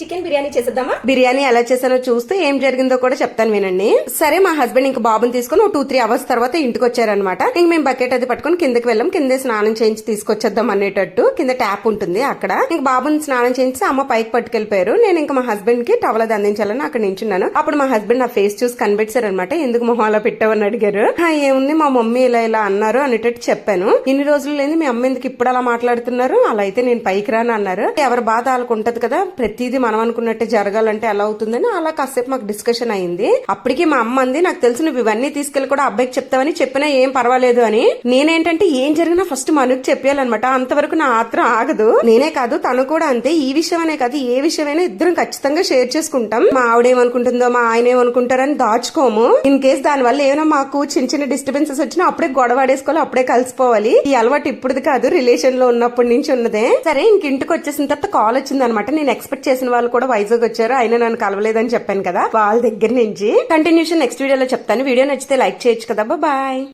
Chicken biryani చేసేద్దామా? బిర్యానీ ఎలా చేశానో చూస్తే ఏం జరిగిందో కూడా చెప్తాను వినండి. సరే మా హస్బెండ్ ఇంకా బాబుని తీసుకుని ఒక టూ త్రీ అవర్స్ తర్వాత ఇంటికి వచ్చారనమాట ఇంక మేము బకెట్ అది పట్టుకొని కిందకి వెళ్ళాం. కిందే స్నానం చేయించి తీసుకొచ్చేద్దాం అనేటట్టు. కింద ట్యాప్ ఉంటుంది అక్కడ. ఇంక బాబుని స్నానం చేయించి అమ్మ పైకి పట్టుకెళ్ళిపోయారు. నేను ఇంకా మా హస్బెండ్కి టవల్ అది అందించాలని అక్కడ నించున్నాను. అప్పుడు మా హస్బెండ్ నా ఫేస్ చూసి కనిపెట్టారనమాట ఎందుకు మొహం అలా పెట్టావని అడిగారు. ఏముంది? మా మమ్మీ ఇలా ఇలా అన్నారు అనేటట్టు చెప్పాను. ఇన్ని రోజులు లేని మీ అమ్మ ఎందుకు ఇప్పుడు అలా మాట్లాడుతున్నారు? అలా అయితే నేను పైకి రాను అన్నారు. ఎవరి బాధ వాళ్ళకు ఉంటది కదా ప్రతిదీ మనం అనుకున్నట్టే జరగాలంటే ఎలా అవుతుందని అలా కాసేపు మాకు డిస్కషన్ అయింది. అప్పటికి మా అమ్మ అంది నాకు తెలిసి నువ్వు ఇవన్నీ తీసుకెళ్ళి కూడా అబ్బాయికి చెప్తావని చెప్పినా ఏం పర్వాలేదు అని. నేనేంటంటే ఏం జరిగినా ఫస్ట్ మనుకు చెప్పాలన్నమాట అంతవరకు నా ఆత్రం ఆగదు. నేనే కాదు తను కూడా అంతే. ఈ విషయం అనే కాదు ఏ విషయమైనా ఇద్దరం ఖచ్చితంగా షేర్ చేసుకుంటాం. మా ఆవిడేమనుకుంటుందో మా ఆయన ఏమనుకుంటారని దాచుకోము. ఇన్ కేస్ దాని వల్ల ఏమైనా మాకు చిన్న చిన్న డిస్టర్బెన్సెస్ వచ్చినా అప్పుడే గొడవ ఆడేసుకోవాలి అప్పుడే కలిసిపోవాలి. ఈ అలవాటు ఇప్పుడు కాదు రిలేషన్లో ఉన్నప్పటి నుంచి ఉన్నదే. సరే ఇంక ఇంటికి వచ్చేసిన తర్వాత కాల్ వచ్చింది అనమాట నేను ఎక్స్పెక్ట్ చేసిన వాళ్ళు కూడా వైజాగ్ వచ్చారు. అయినా నన్ను కలవలేదని చెప్పాను కదా. వాళ్ళ దగ్గర నుంచి కంటిన్యూషన్ నెక్స్ట్ వీడియోలో చెప్తాను. వీడియో నచ్చితే లైక్ చేయొచ్చు కదా. బాయ్.